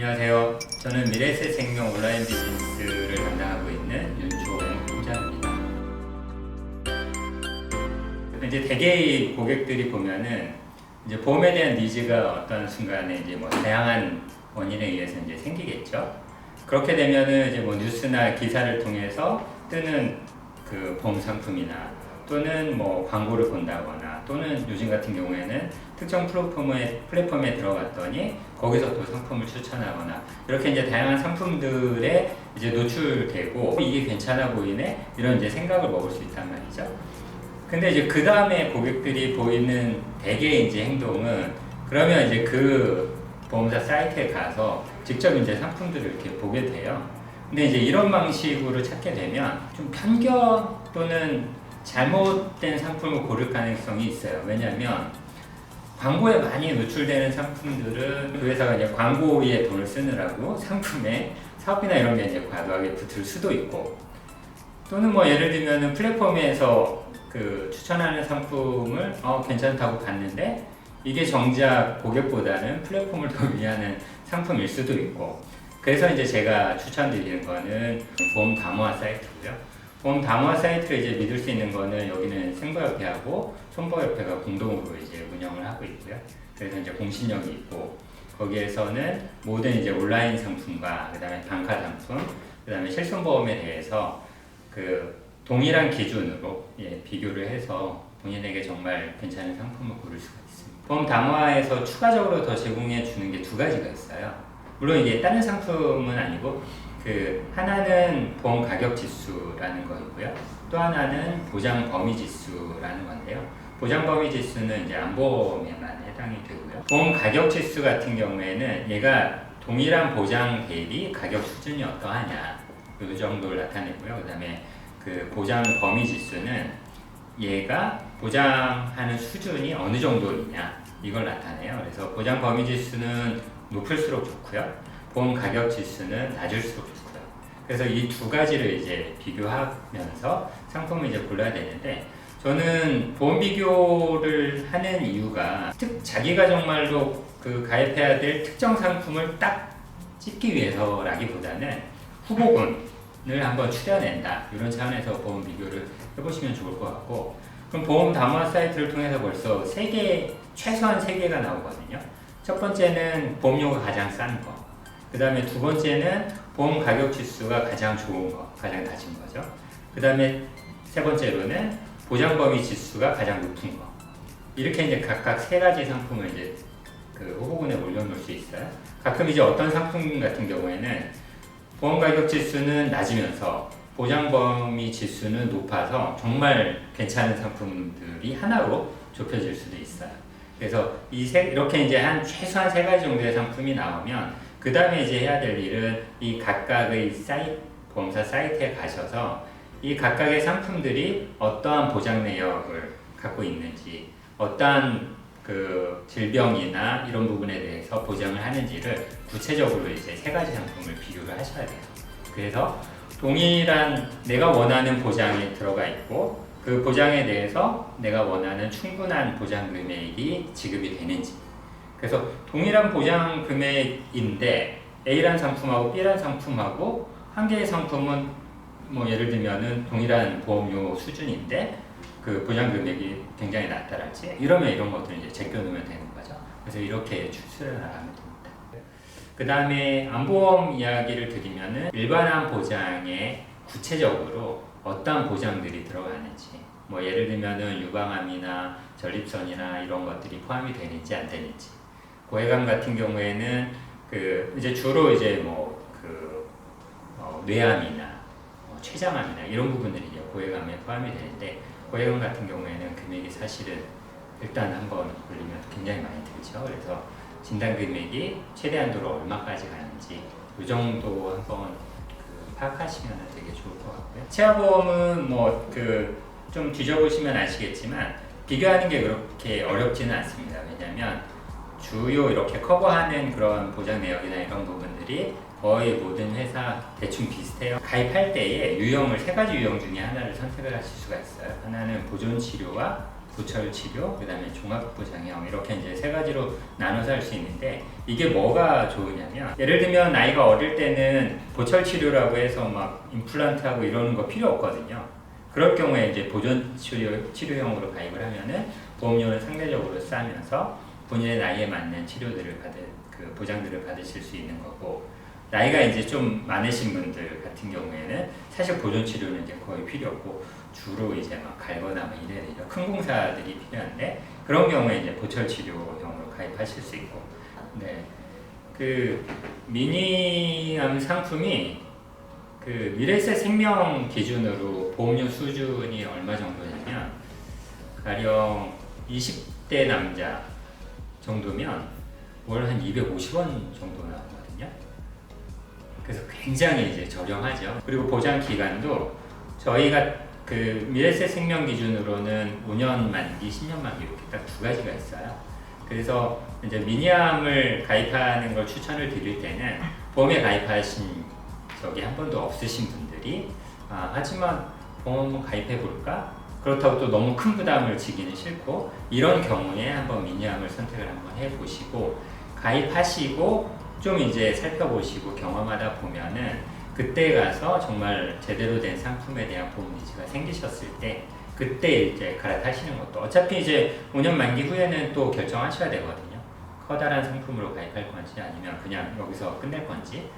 안녕하세요. 저는 미래세 생명 온라인 비즈니스를 담당하고 있는 윤초영 팀장입니다. 이제 대개의 고객들이 보면은 이제 보험에 대한 니즈가 어떤 순간에 이제 뭐 다양한 원인에 의해서 이제 생기겠죠. 그렇게 되면은 이제 뭐 뉴스나 기사를 통해서 뜨는 그 보험 상품이나 또는 뭐 광고를 본다거나 또는 요즘 같은 경우에는 특정 플랫폼에 플랫폼에 들어갔더니 거기서 또 상품을 추천하거나 이렇게 이제 다양한 상품들에 이제 노출되고 이게 괜찮아 보이네 이런 이제 생각을 먹을 수 있단 말이죠. 근데 이제 그 다음에 고객들이 보이는 대개 이제 행동은 그러면 이제 그 보험사 사이트에 가서 직접 이제 상품들을 이렇게 보게 돼요. 근데 이제 이런 방식으로 찾게 되면 좀 편견 또는 잘못된 상품을 고를 가능성이 있어요. 왜냐하면 광고에 많이 노출되는 상품들은 그 회사가 이제 광고에 돈을 쓰느라고 상품에 사업비나 이런 게 이제 과도하게 붙을 수도 있고 또는 뭐 예를 들면은 플랫폼에서 그 추천하는 상품을 어 괜찮다고 봤는데 이게 정작 고객보다는 플랫폼을 더 위하는 상품일 수도 있고 그래서 이제 제가 추천드리는 거는 보험 담화 사이트고요. 보험 담화 사이트를 이제 믿을 수 있는 거는 여기는 생보협회하고 손보협회가 공동으로 이제 운영을 하고 있고요. 그래서 이제 공신력이 있고 거기에서는 모든 이제 온라인 상품과 그다음에 단가 상품, 그다음에 실손보험에 대해서 그 동일한 기준으로 예, 비교를 해서 본인에게 정말 괜찮은 상품을 고를 수가 있습니다. 보험 담화에서 추가적으로 더 제공해 주는 게 두 가지가 있어요. 물론 이게 다른 상품은 아니고 그 하나는 보험 가격 지수라는 거이고요. 또 하나는 보장 범위 지수라는 건데요. 보장 범위 지수는 이제 안보험에만 해당이 되고요. 보험 가격 지수 같은 경우에는 얘가 동일한 보장 대비 가격 수준이 어떠하냐 이 정도를 나타내고요. 그다음에 그 보장 범위 지수는 얘가 보장하는 수준이 어느 정도이냐 이걸 나타내요. 그래서 보장 범위 지수는 높을수록 좋고요. 보험 가격 지수는 낮을수록 좋고요. 그래서 이 두 가지를 이제 비교하면서 상품을 이제 골라야 되는데 저는 보험 비교를 하는 이유가 특 자기가 정말로 그 가입해야 될 특정 상품을 딱 찍기 위해서라기보다는 후보군을 한번 추려낸다 이런 차원에서 보험 비교를 해보시면 좋을 것 같고 그럼 보험 담화 사이트를 통해서 벌써 세개 최소한 세 개가 나오거든요. 첫 번째는 보험료가 가장 싼 거. 그 다음에 두 번째는 보험 가격 지수가 가장 좋은 거, 가장 낮은 거죠. 그 다음에 세 번째로는 보장 범위 지수가 가장 높은 거. 이렇게 이제 각각 세 가지 상품을 이제 그 후보군에 올려놓을 수 있어요. 가끔 이제 어떤 상품 같은 경우에는 보험 가격 지수는 낮으면서 보장 범위 지수는 높아서 정말 괜찮은 상품들이 하나로 좁혀질 수도 있어요. 그래서 이 세, 이렇게 이제 한 최소한 세 가지 정도의 상품이 나오면 그 다음에 이제 해야 될 일은 이 각각의 사이 보험사 사이트에 가셔서 이 각각의 상품들이 어떠한 보장 내역을 갖고 있는지 어떠한 그 질병이나 이런 부분에 대해서 보장을 하는지를 구체적으로 이제 세 가지 상품을 비교를 하셔야 돼요. 그래서 동일한 내가 원하는 보장이 들어가 있고 그 보장에 대해서 내가 원하는 충분한 보장 금액이 지급이 되는지 그래서 동일한 보장 금액인데 A란 상품하고 B란 상품하고 한 개의 상품은 뭐 예를 들면은 동일한 보험료 수준인데 그 보장 금액이 굉장히 낮다랄지 이러면 이런 것들을 이제 제껴 놓으면 되는 거죠. 그래서 이렇게 추출을 하면 됩니다. 그 다음에 안보험 이야기를 드리면은 일반암 보장에 구체적으로 어떤 보장들이 들어가는지 뭐 예를 들면은 유방암이나 전립선이나 이런 것들이 포함이 되는지 안 되는지 고해감 같은 경우에는 그 이제 주로 이제 뭐그 어, 뇌암이나 뭐 췌장암이나 이런 부분들이 이제 고해감에 포함이 되는데 고해감 같은 경우에는 금액이 사실은 일단 한번 올리면 굉장히 많이 들죠. 그래서 진단 금액이 최대한도로 얼마까지 가는지 이 정도 한번 그 파악하시면 되게 좋을 것 같고요. 치아보험은 뭐 그 좀 뒤져보시면 아시겠지만 비교하는 게 그렇게 어렵지는 않습니다. 왜냐하면 주요 이렇게 커버하는 그런 보장 내역이나 이런 부분들이 거의 모든 회사 대충 비슷해요. 가입할 때에 유형을 세 가지 유형 중에 하나를 선택을 하실 수가 있어요. 하나는 보존 치료와 보철 치료, 그다음에 종합부장형 이렇게 이제 세 가지로 나눠서 할 수 있는데 이게 뭐가 좋으냐면 예를 들면 나이가 어릴 때는 보철 치료라고 해서 막 임플란트하고 이러는 거 필요 없거든요. 그럴 경우에 이제 보존 치료 치료형으로 가입을 하면은 보험료는 상대적으로 싸면서 본인의 나이에 맞는 치료들을 받을 그 보장들을 받으실 수 있는 거고 나이가 이제 좀 많으신 분들 같은 경우에는 사실 보존 치료는 이제 거의 필요 없고 주로 이제 막 갈거나 뭐 이래야 되죠. 큰 공사들이 필요한데 그런 경우에 이제 보철 치료형으로 가입하실 수 있고 네. 그 미니암 상품이 그 미래세 생명 기준으로 보험료 수준이 얼마 정도냐면 가령 20대 남자 정도면 월 한 250원 정도 나오거든요. 그래서 굉장히 이제 저렴하죠. 그리고 보장 기간도 저희가 그 미래세 생명 기준으로는 5년 만기, 10년 만기 이렇게 딱 두 가지가 있어요. 그래서 이제 미니암을 가입하는 걸 추천을 드릴 때는 보험에 가입하신 적이 한 번도 없으신 분들이 아, 하지만 보험 가입해 볼까? 그렇다고 또 너무 큰 부담을 지기는 싫고 이런 경우에 한번 미니암을 선택을 한번 해보시고 가입하시고 좀 이제 살펴보시고 경험하다 보면은 그때 가서 정말 제대로 된 상품에 대한 보험 니즈가 생기셨을 때 그때 이제 갈아타시는 것도 어차피 이제 5년 만기 후에는 또 결정하셔야 되거든요. 커다란 상품으로 가입할 건지 아니면 그냥 여기서 끝낼 건지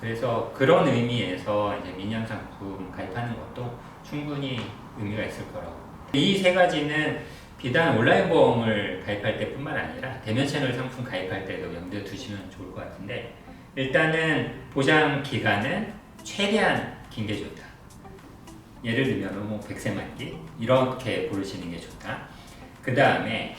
그래서 그런 의미에서 이제 미니엄 상품 가입하는 것도 충분히 의미가 있을 거라고. 이 세 가지는 비단 온라인 보험을 가입할 때뿐만 아니라 대면 채널 상품 가입할 때도 염두에 두시면 좋을 것 같은데 일단은 보장 기간은 최대한 긴 게 좋다. 예를 들면 뭐 100세 만기 이렇게 고르시는 게 좋다. 그 다음에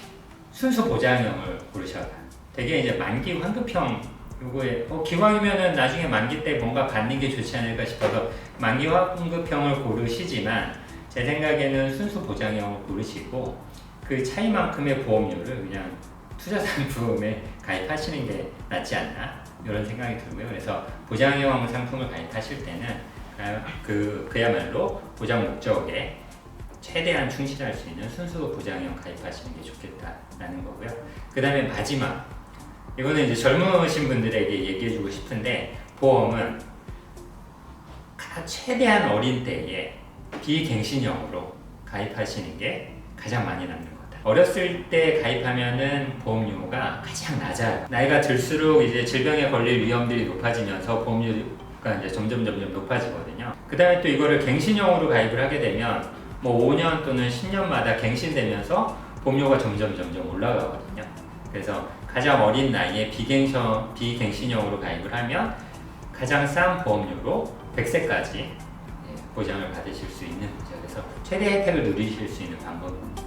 순수 보장형을 고르셔라. 되게 이제 만기 환급형 요거에 어, 기왕이면은 나중에 만기 때 뭔가 받는 게 좋지 않을까 싶어서 만기 환급형을 고르시지만 제 생각에는 순수 보장형을 고르시고 그 차이만큼의 보험료를 그냥 투자 상품에 가입하시는 게 낫지 않나 이런 생각이 들고요. 그래서 보장형 상품을 가입하실 때는 아, 그 그야말로 보장 목적에 최대한 충실할 수 있는 순수 보장형 가입하시는 게 좋겠다라는 거고요. 그 다음에 마지막 이거는 이제 젊으신 분들에게 얘기해주고 싶은데 보험은 가- 최대한 어린 때에 비갱신형으로 가입하시는 게 가장 많이 남는 거다. 어렸을 때 가입하면은 보험료가 가장 낮아요. 나이가 들수록 이제 질병에 걸릴 위험들이 높아지면서 보험료가 이제 점점 점점 높아지거든요. 그 다음에 또 이거를 갱신형으로 가입을 하게 되면 뭐 5년 또는 10년마다 갱신되면서 보험료가 점점 점점 올라가거든요. 그래서 가장 어린 나이에 비갱신, 비갱신형으로 가입을 하면 가장 싼 보험료로 100세까지 예, 보장을 받으실 수 있는 거죠. 그래서 최대 혜택을 누리실 수 있는 방법입니다.